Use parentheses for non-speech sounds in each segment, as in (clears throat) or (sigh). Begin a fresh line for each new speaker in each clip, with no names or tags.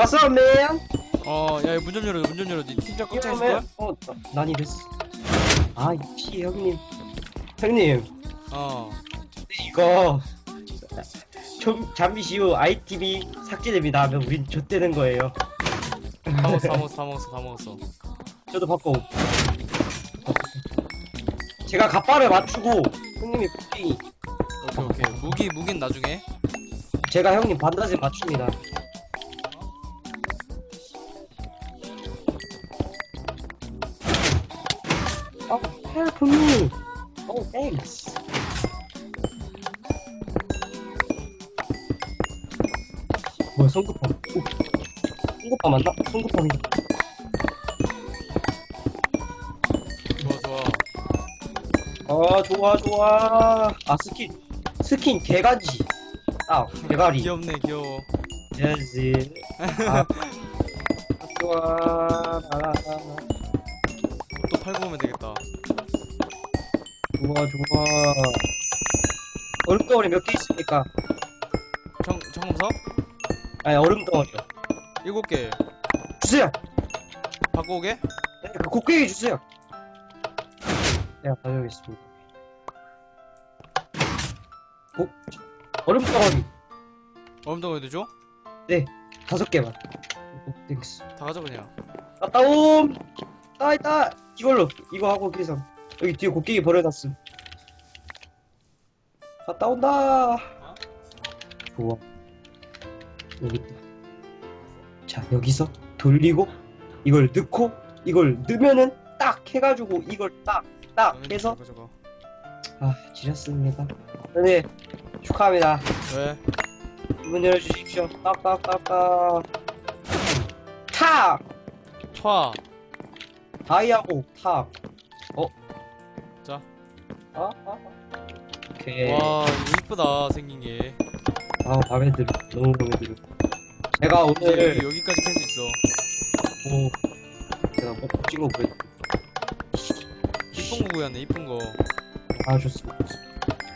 What's up, man?
어, 야, 문 좀 열어, 문 좀 열어. 니 팀장 꽉 차 있을 거야?
어, 난이 됐어. 아, 씨, 형님. 형님,
어.
이거 좀 잠시 후 ITV 삭제됩니다 하면 우린 좆되는 거예요.
다 먹었어, 다 먹었어, 다 먹었어, 다 먹었어.
저도 바꿔. 제가 갑바를 맞추고 형님이 복귀.
오케이, 오케이. 무기, 무긴 나중에.
제가 형님 반드시 맞춥니다. 어, help me. Oh, thanks. 뭐야, 성급함. 오, 성급함 맞나? 성급함이다.
좋아, 좋아.
아, 좋아, 좋아. 아, 스킨. 스킨 개가지. 아, 개가리.
귀엽네, 귀여워.
해야지. 아, (laughs) 좋아. 아,
또 팔고 오면 되겠다.
좋아, 좋아. 얼음덩어리 몇 개 있습니까?
청, 청검석?
아니, 얼음덩어리요.
일곱 개.
주세요!
바꿔 오게?
네, 그 곡괭이 주세요! 내가 가져오겠습니다. 어? 얼음덩어리
얼음덩어리도 줘?
다섯 개만. 어, 땡스.
다 가져, 그냥.
갔다 옴! 따, 따! 이걸로, 이거 하고 계산. 여기 뒤에 곡괭이 버려놨음. 갔다 온다! 좋아. 여기 있다. 자, 여기서 돌리고, 이걸 넣고, 이걸 넣으면은 딱 해가지고, 이걸 딱, 딱 해서,
저거, 저거.
아, 지렸습니다. 네, 축하합니다.
왜?
문 열어주십시오. 딱딱딱딱. 탁!
촤.
다이아고 탑. 어?
자.
아, 아, 아. 오케이.
와, 이거 이쁘다, 생긴 게.
아, 마음에 들어. 너무 마음에 들어. 제가 오늘
여기, 여기까지 캘 수 있어.
오, 제가 뭐 찍어 보여.
이쁜 거 구했네, 이쁜 거.
아, 좋습니다.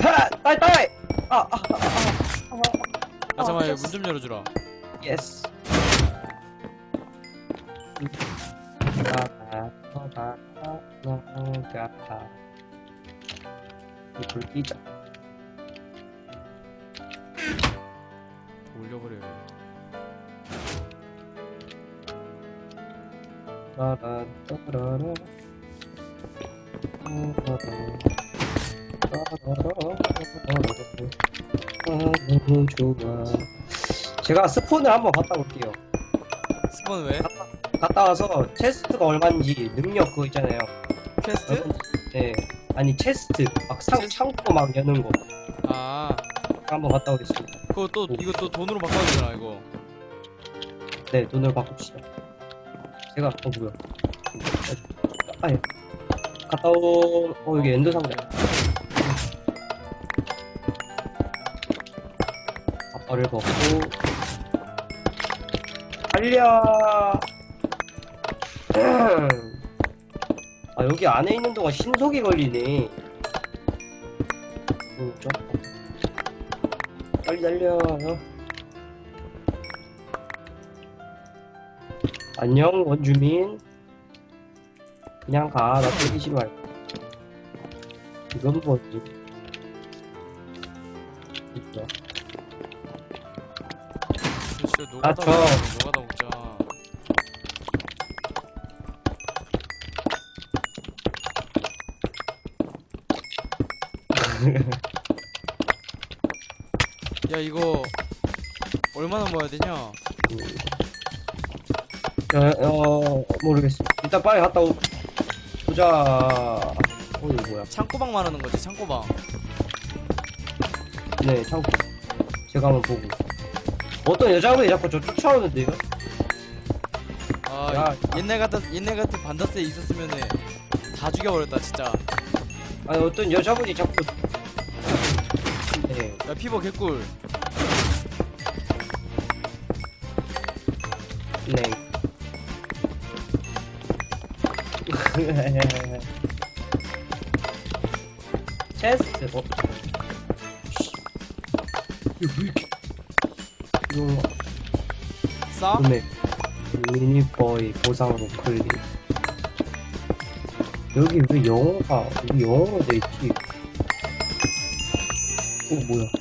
하! 따이 따이! 아, 아, 아, 아, 아, 아.
아, 잠깐만,
예스.
문좀 열어주라.
예스. 나가 너가 이불 끼자.
올려버려요.
따란 따라라 너무 좋아 제가 스폰을 한번 갔다 올게요
스폰 왜?
갔다 와서 체스트가 얼마인지 능력 그거 있잖아요
퀘스트?
네 아니 체스트. 막 상? 창고 막 여는 거.
아,
한번 갔다 오겠습니다.
그거 또, 이거 또 돈으로 바꿔야 되잖아, 이거.
네 돈을 바꿉시다. 제가 어 뭐야. 아예. 갔다 오... 어 여기 엔더 상자. 아빠를 벗고. 달려 (clears throat) 아 여기 안에 있는 동안 신속이 걸리네. 음, 좀 빨리 달려. 안녕 원주민. 그냥 가나 때리지 말고 이건 뭐지? 있어
진짜 노가다
아, 저-
야 이거 얼마나 모아야 되냐?
어, 어 모르겠어. 일단 빨리 갔다 오. 보자. 어 이거 뭐야?
창고방 말하는 거지 창고방.
네 창고. 제가 한번 보고. 어떤 여자분이 자꾸 저 쫓아오는데요
아
야,
이- 옛날 같은 옛날 같은 반다스에 있었으면은 다 죽여버렸다 진짜.
아니 어떤 여자분이 자꾸 네
야 피버 개꿀.
네. 체스트 어? 씨. 이거 왜 이렇게 이거
싸?
구매 미니버의 보상으로 클릭 여기 왜 영어가 여기 영어로 돼 있지 어 뭐야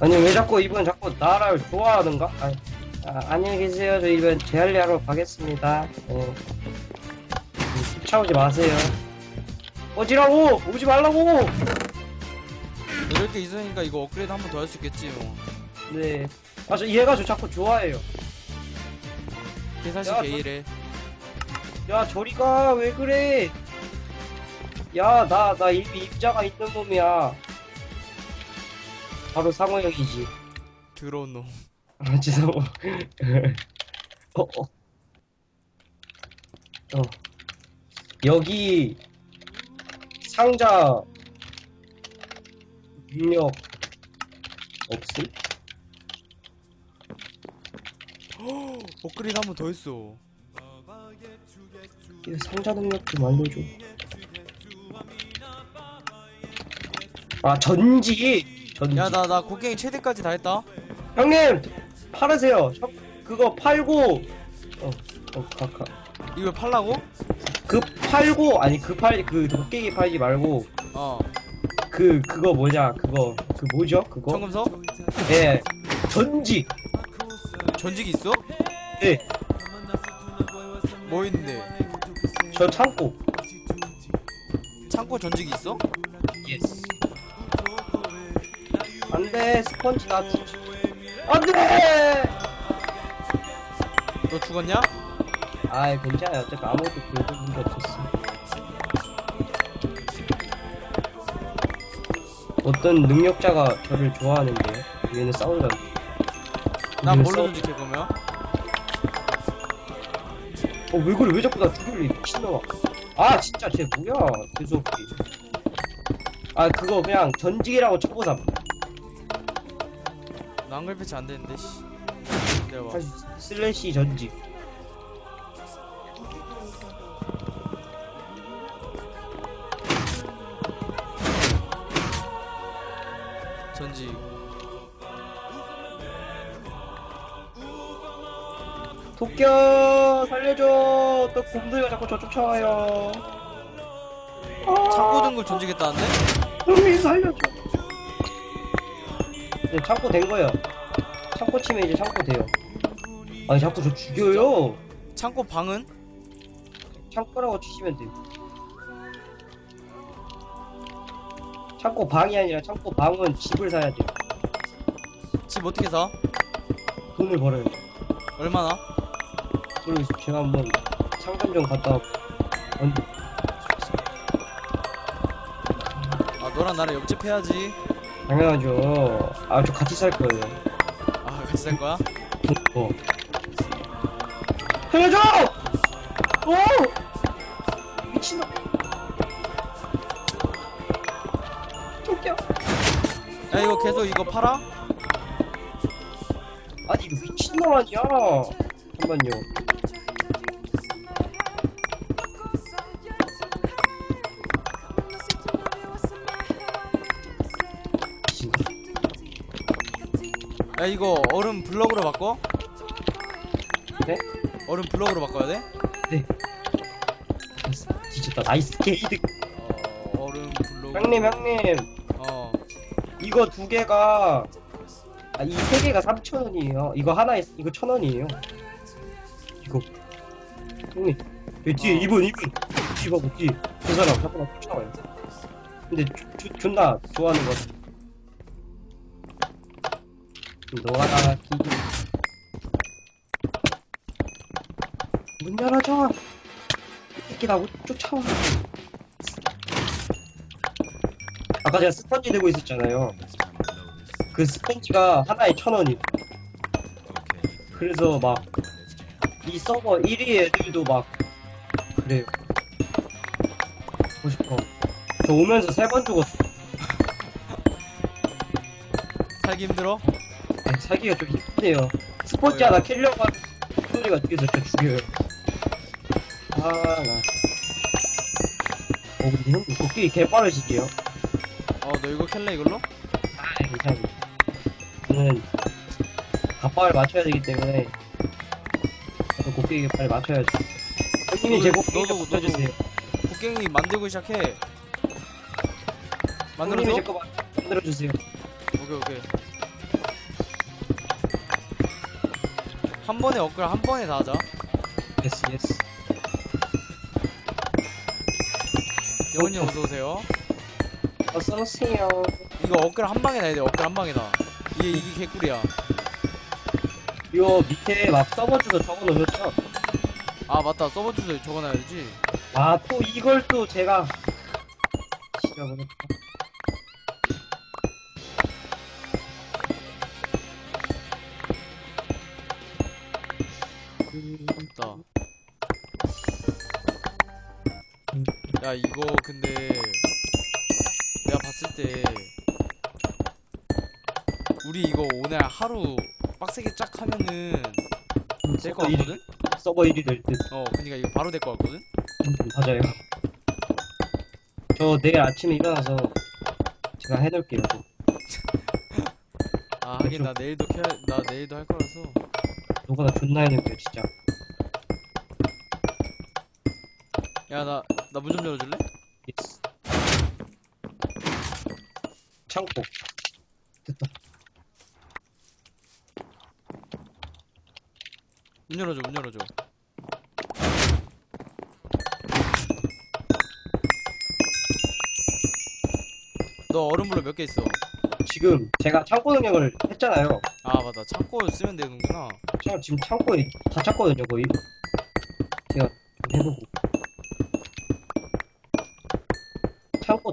아니 왜 자꾸 이분 자꾸 나를 좋아하는가? 아, 아, 안녕히 계세요 저 이번 제할리 하러 가겠습니다 네. 음, 쫓아오지 마세요 오지라고 오지 말라고
이럴 게 있으니까 이거 업그레이드 한 번 더 할 수 있겠지 뭐.
네. 아, 저 얘가 저 자꾸 좋아해요.
걔 사실
야,
게이래.
야, 저리 가. 왜 그래? 야, 나, 나 이미 입자가 있는 놈이야. 바로 상호 형이지.
더러운 놈.
아, 죄송해. 어, 어. 어. 여기 상자 능력 없음?
업그레이드 한 번 더 했어.
이 상자 능력 좀 알려줘. 아 전지
야, 나, 나 곡괭이 최대까지 다 했다.
형님 팔으세요. 저- 그거 팔고 어어 카카.
이거 팔라고?
그 팔고 아니 그 팔 그 도깨기 팔지 말고
어.
그 그거 뭐냐 그거 그 뭐죠 그거?
청금석?
예 전지.
전직이 있어?
네.
뭐 있는데?
저 창고.
창고 전직이 있어?
예스. 안돼 스펀지 나 죽지. 안돼.
너 죽었냐?
아 괜찮아요. 어차피 아무것도 긁은 게 없었어. 어떤 능력자가 저를 좋아하는데요. 얘는 싸우려고.
난
얘는
뭘로
싸우-
전직해 그러면?
어, 왜 그래? 왜 자꾸 나 죽일래? 미친놈아. 아, 진짜 쟤 뭐야? 재수없게. 아, 그거 그냥 전직이라고 쳐보자.
나 한글 패치 안 되는데 씨.
사실 슬래시 전직.
전직.
도쿄 살려줘. 또 곰돌이가 자꾸 저 쫓아와요. 아,
창고 등급 전직했다는데?
형님 살려줘. 네, 창고 된 거예요. 창고 치면 이제 창고 돼요. 아니 자꾸 저 죽여요.
창고 방은?
창고라고 치시면 돼요. 창고 방이 아니라 창고 방은 집을 사야 돼요.
집 어떻게 사?
돈을 벌어요.
얼마나?
그리고 제가 한번 상점 좀 갔다 와고 언...
아 너랑 나랑 옆집 해야지.
당연하죠. 아, 저 같이 살 거예요.
아 같이 살 거야?
어. 살려줘! 오! 미친놈. 쫓겨.
야 이거 계속 이거 팔아?
아니, 미친놈 아니야. 잠깐만요.
야 이거 얼음 블럭으로 바꿔?
네?
얼음 블럭으로 바꿔야 돼?
뒤졌다. 나이스 게이드.
어 얼음 블럭.
형님, 형님.
어.
이거 두 개가 아, 이 세 개가 3,000원이에요. 이거 하나에 이거 1,000원이에요. 이거 형님 여기 뒤에
어.
이분 이분 이거 뭐지? 그 사람 나 쫓아와요. 근데 조, 조, 존나 좋아하는 거 같아. 너가 기기 문 열어줘. 이 새끼 나 쫓아와. 아까 제가 스펀지 들고 있었잖아요. 그 스펀지가 하나에 천 원이. 그래서 막 이 서버 1위 애들도 막 그래요. 보고 싶어. 저 오면서 세 번 죽었어.
살기 힘들어?
살기가 좀 힘드네요. 스펀지 하나 킬려고 하는 소리가 뒤에서 저 죽여요. 아, 나. 어, 근데 형, 도끼 개 빠르시게요?
어너 이거 캘래 이걸로?
아, 괜찮아. 저는 갑박을 맞춰야 되기 때문에 저도 곡괭이 빨리 맞춰야죠. 형님이 제
너도-
곡괭이 좀
너도-
맞춰주세요.
곡괭이 만들고 시작해
형님이
만들어줘?
제거 만들어주세요.
오케이 오케이 한 번에 업글 한 번에 다 하자
예스 예스.
형 어서오세요
어서 오세요.
이거 업글 한 방에 나야 돼 업글 한 방에 나 이게 이게 개꿀이야
요 밑에 막 서버 주소 적어 놓으셨죠?
아 맞다 서버 주소 적어놔야지
아, 또 이걸 또 제가 지려버렸다.
야 이거 근데 내가 봤을 때 우리 이거 오늘 하루 빡세게 쫙 하면은 될것
서버 1위,
같거든?
서버 1위 될 듯.
어 그니까 이거 바로 될것 같거든?
음, 맞아요. 저 내일 아침에 일어나서 제가 해놓을게요. (laughs)
아 하긴 나 내일도 켜야 나 내일도 할 거라서
누구나 존나 해놓을게요, 진짜.
야 나 나 문 좀 열어줄래?
예스. 창고. 됐다. (laughs)
문 열어줘 문 열어줘 너 얼음물로 몇 개 있어?
지금 제가 창고 능력을 했잖아요.
아 맞다 창고 쓰면 되는구나
제가 지금 창고에 다 찼거든요, 거의. 제가 좀 해보고.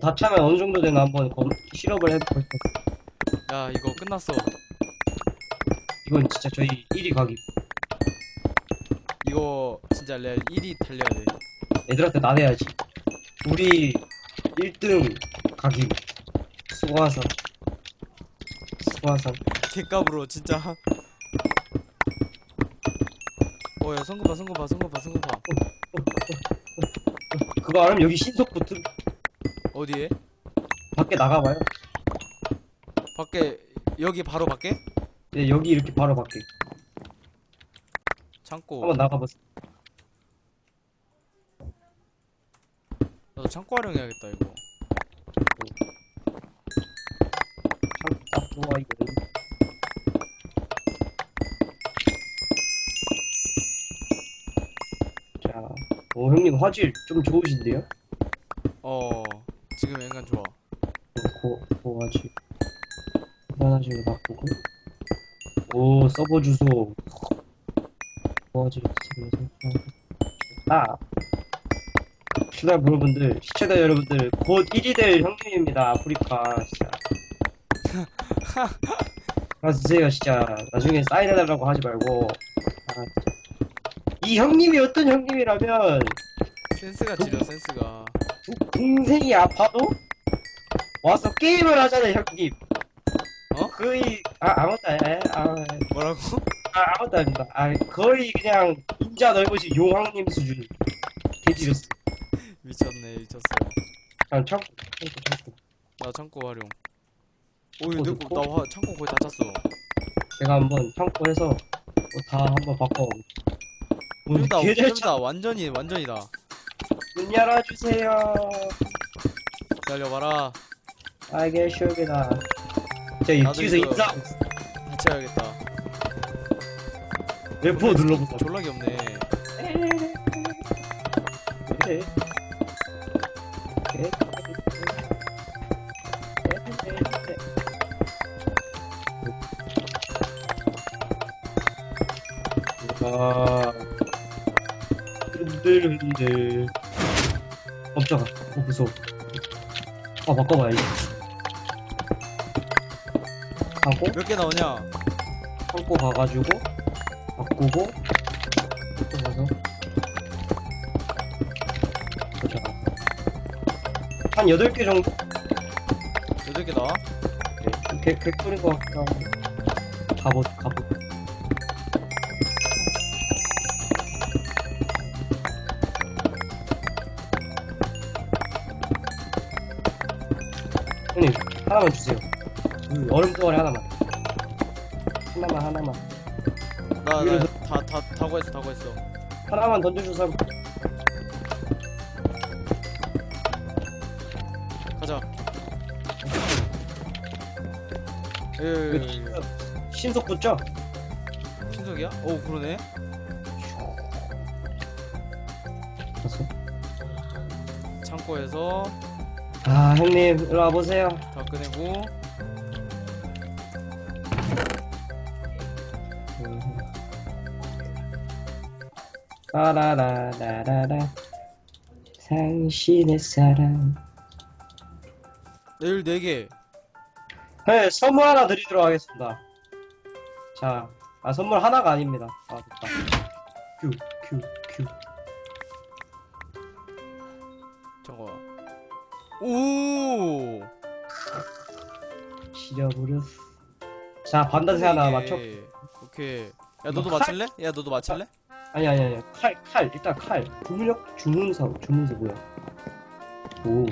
창고 다 차면 어느 정도 되나 한번 검, 실험을 해보고 싶어요.
야 이거 끝났어
이건 진짜 저희 1위 각이.
이거 진짜 레알 1위 달려야 돼
애들한테 나대야지. 우리 1등 각이. 수고하선. 수고하선.
개값으로 진짜 어야 성급 봐 성급 봐 성급 봐 성급 봐
그거 알면 여기 신속 붙음
어디에?
밖에 나가봐요.
밖에 여기 바로 밖에?
네, 여기 이렇게 바로 밖에.
창고
한번 나가보세요.
나도 창고 활용해야겠다 이거
참, 딱 좋아, 이거. 자, 오, 형님 화질 좀 좋으신데요?
어 지금 엔간 좋아
고, 고 화질. 화질로 바꾸고. 오, 서버 주소. 고 화질 지금 아. 시청자 여러분들, 시청자 여러분들, 곧 1위 될 형님입니다. 아프리카, 진짜. (laughs) 가주세요, 진짜. 나중에 사인해달라고 하지 말고. 아. 이 형님이 어떤 형님이라면,
센스가 지려 센스가
동- 동생이 아파도 와서 게임을 하잖아요, 형님.
어?
거의, 아, 아무것도 아니, 아,
뭐라고?
아, 아무것도 아닙니다. 아, 거의 그냥, 인자 넓으신 용왕님 수준. 개지렸어. (laughs)
미쳤네 미쳤어
아, 참고, 참고, 참고.
나 창고 활용 오 이거
어,
내
넣고?
거, 나 화, 창고 거의 다 찼어
제가 한번 참고해서, 뭐다 한번 바꿔.
문다
개잘 차,
다 완전히 완전이다
문 열어주세요.
기다려봐라
알겠습니다. 자,
나도
뒤에서
이거-
인사,
같이 해야겠다
F4 눌러보자.
졸라기 없네
흔들흔들. 깜짝아. 어, 무서워. 아, 바꿔봐야지. 하고,
몇 개 나오냐
창고 가가지고, 바꾸고, 또 가서, 보자. 한 8개 정도?
여덟 개 나와
네, 좀 개, 개꿀인 것 같기도 하고. 갑옷, 갑옷. 하나만 주세요. 그 얼음 덩어리 하나만. 하나만 하나만.
나나다다 구했어 다 구했어.
하나만 던져주세요
가자.
그
에이
신속 붙죠?
신석이야? 오 그러네? 창고에서
아 형님 일로 와보세요.
다 꺼내고
라라라라라라. 당신의 사랑.
내일 4개
네 선물 하나 드리도록 하겠습니다. 자, 아 선물 하나가 아닙니다. 아 됐다. 큐 큐,
오
지려버렸어 자 반단세 하나 맞춰
오케이 야 너도
칼?
맞출래? 야 너도 맞출래?
아니 아니 아니 칼 칼 일단 칼 주문력 주문서 주문서 뭐야 오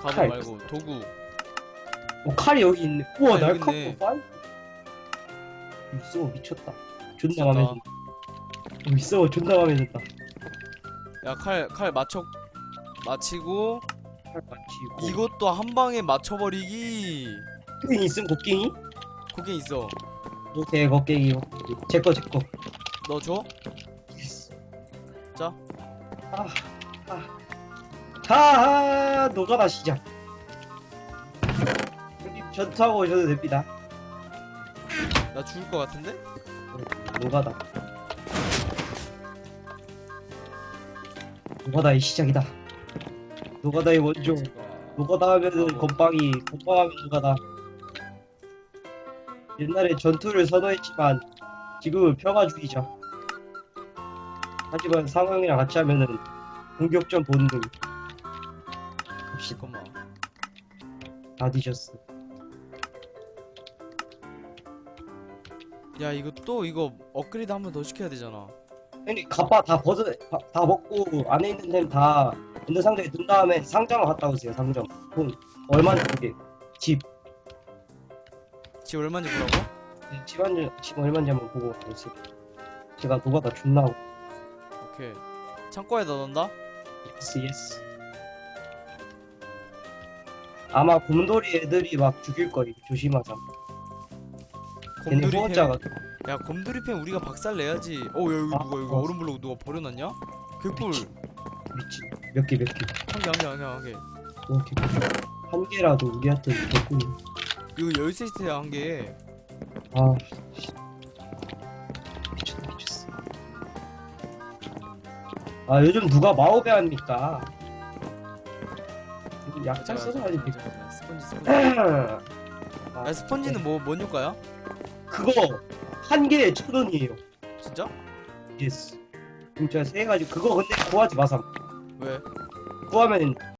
가보
칼.
말고 도구
어, 칼이 여기 있네. 우와,
여기 있네.
빨? 있어, 미쳤다. 존나. 마음에 든다. 어, 있어, 존나 마음에 든다.
야 칼 칼 맞춰 맞히고
칼 맞히고.
이것도 한 방에 맞춰버리기
곡괭이 있음, 곡괭이?
그게 있어
오케이, 곡괭이. 제거, 제거.
너 줘?
예스.
자.
아, 아. 하, 노가다 시작. 여기 전투하고 오셔도 됩니다.
나 죽을 것 같은데?
노가다. 노가다의 시작이다. 노가다의 원조. 노가다 하면은 건빵이, 건빵 하면 노가다. 옛날에 전투를 선호했지만 지금은 평화주의자. 하지만 상황이랑 같이 하면은 공격전 본능. 갑시다.
잠깐만
다 뒤졌어.
야 이거 또 이거 업그레이드 한 번 더 시켜야 되잖아
형님 갑바 다 벗어 다, 다 먹고 안에 있는 템다 있는 상자에 둔 다음에 상점을 갔다 오세요. 상점. 돈 얼마인지 그게 집.
집 얼마인지 보라고?
네, 집 한지 집 얼마인지 한번 보고 오세요. 제가 노가다 존나 하고
오케이 창고에다 넣는다?
예스 예스. 아마 곰돌이 애들이 막 죽일 거예요. 조심하자. 걔네
곰돌이
후원자가
펜. 야 곰돌이 펜 우리가 박살 내야지 어 야 여기
아,
누가 여기
어.
얼음 블록 누가 버려놨냐? 개꿀
미친 몇 개 몇 개.
한 개 한 개 한 개 한개
이렇게 한 개라도 우리한테 개꿀이.
이거 열쇠 세트야 한개
아 미쳤다 미쳤어. 아 요즘 누가 마오배 합니까? 이거 약잘 써놔야지.
스펀지 스펀지 (clears throat)
아,
야 스펀지는 뭐, 뭔 효과야?
그거 한 개에 천 원이에요.
진짜?
예스. 진짜 세 가지 그거 근데 구하지 마삼.
왜?
구하면